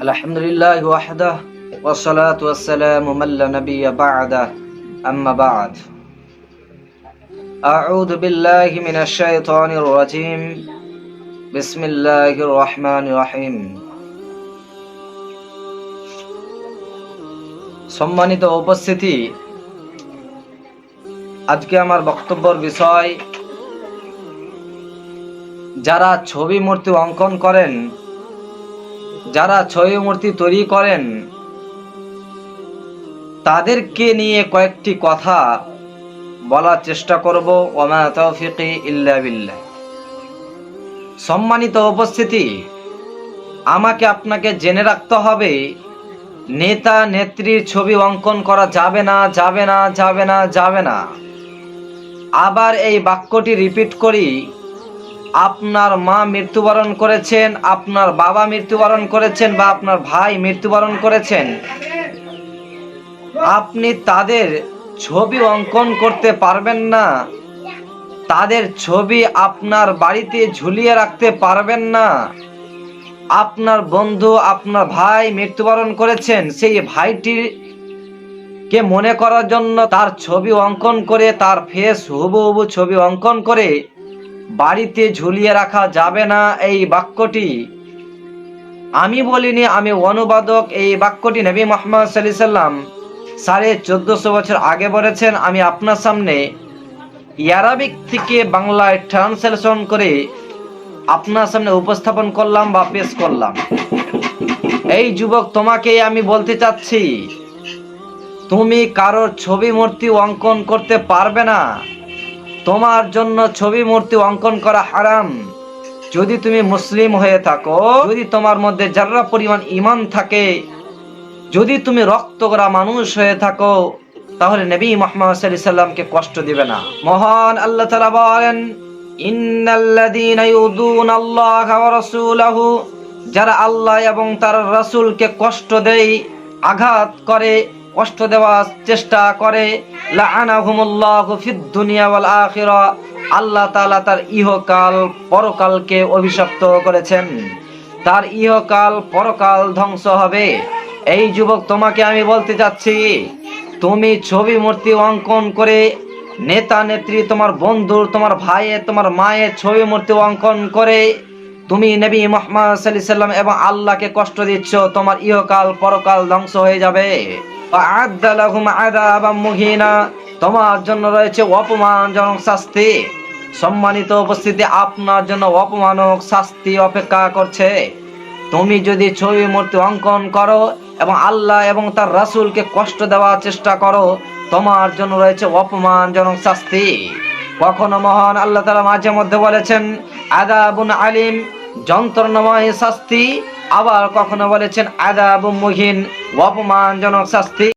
الحمد لله وحده والصلاة والسلام من لا نبي بعده أما بعد أعوذ بالله من الشيطان الرجيم بسم الله الرحمن الرحيم সম্মানিত উপস্থিতি আজকে আমার বক্তব্যের বিষয় যারা ছবি মূর্তি অঙ্কন করেন যারা ছবি মূর্তি তৈরি করেন, তাদেরকে নিয়ে কয়েকটি কথা বলার চেষ্টা করব। ওমা তৌফিকি ইল্লা বিল্লাহ। সম্মানিত উপস্থিতি, আমাকে আপনাকে জেনে রাখতে হবে, নেতা নেত্রীর ছবি অঙ্কন করা যাবে না যাবে না যাবে না যাবে না। আবার এই বাক্যটি রিপিট করি আপনার মা মৃত্যুবরণ করেছেন, আপনার বাবা মৃত্যুবরণ করেছেন বা আপনার ভাই মৃত্যুবরণ করেছেন। আপনি তাদের ছবি অঙ্কন করতে পারবেন না। তাদের ছবি আপনার বাড়িতে ঝুলিয়ে রাখতে পারবেন না। আপনার বন্ধু, আপনার ভাই মৃত্যুবরণ করেছেন, সেই ভাইটির কে মনে করার জন্য তার ছবি অঙ্কন করে, তার ফেস হুবু হুবু ছবি অঙ্কন করে বাড়িতে ঝুলিয়ে রাখা যাবে না এই বাক্যটি। আমি বলিনি, আমি অনুবাদক, এই বাক্যটি নবী মোহাম্মদ সাল্লি সাল্লাম সাড়ে চোদ্দশো বছর আগে বলেছেন, আমি আপনার সামনে ইয়ারাবিক থেকে বাংলায় ট্রান্সলেশন করে আপনার সামনে উপস্থাপন করলাম বা পেশ করলাম। এই যুবক তোমাকে আমি বলতে চাচ্ছি, তুমি কারোর ছবি মূর্তি অঙ্কন করতে পারবে না। তোমার জন্য ছবি মূর্তি অঙ্কন করা হারাম। যদি তুমি মুসলিম হয়ে থাকো, যদি তোমার মধ্যে যারা পরিমাণ ইমান থাকে, যদি তুমি রক্ত করা মানুষ হয়ে থাকো, তাহলে নবী মোহাম্মদ সাল্লামকে কষ্ট দিবে না। মহান আল্লাহ তাআলা বলেন যারা আল্লাহ এবং তার রাসূলকে কষ্ট দেয়, আঘাত করে কষ্ট দেওয়ার চেষ্টা করে। আল্লাহ তাআলা তার ইহকাল পরকালকে অভিশপ্ত করেছেন। তার ইহকাল পরকাল ধ্বংস হবে। এই যুবক, তোমাকে আমি বলতে চাচ্ছি, তুমি ছবি মূর্তি অঙ্কন করে নেতা নেত্রী তোমার বন্ধুর তোমার ভাইয়ের তোমার মায়ের ছবি মূর্তি অঙ্কন করে তুমি নবী মোহাম্মদ সাল্লি সাল্লাম এবং আল্লাহকে কষ্ট দিচ্ছ, তোমার ইহকাল, পরকাল ধ্বংস হয়ে যাবে। তোমার জন্য রয়েছে অপমানজনক শাস্তি। সম্মানিত উপস্থিতি আপনার জন্য অপমানক শাস্তি অপেক্ষা করছে। তুমি যদি ছবি মূর্তি অঙ্কন করো এবং আল্লাহ এবং তার রাসূলকে কষ্ট দেওয়ার চেষ্টা করো, তোমার জন্য রয়েছে অপমানজনক শাস্তি। কখনো মহান আল্লাহ তালা মাঝে মধ্যে বলেছেন আদাবুন আলিম যন্ত্রণাময় শাস্তি আবার কখনো বলেছেন আদাব মুহিন অপমানজনক শাস্তি।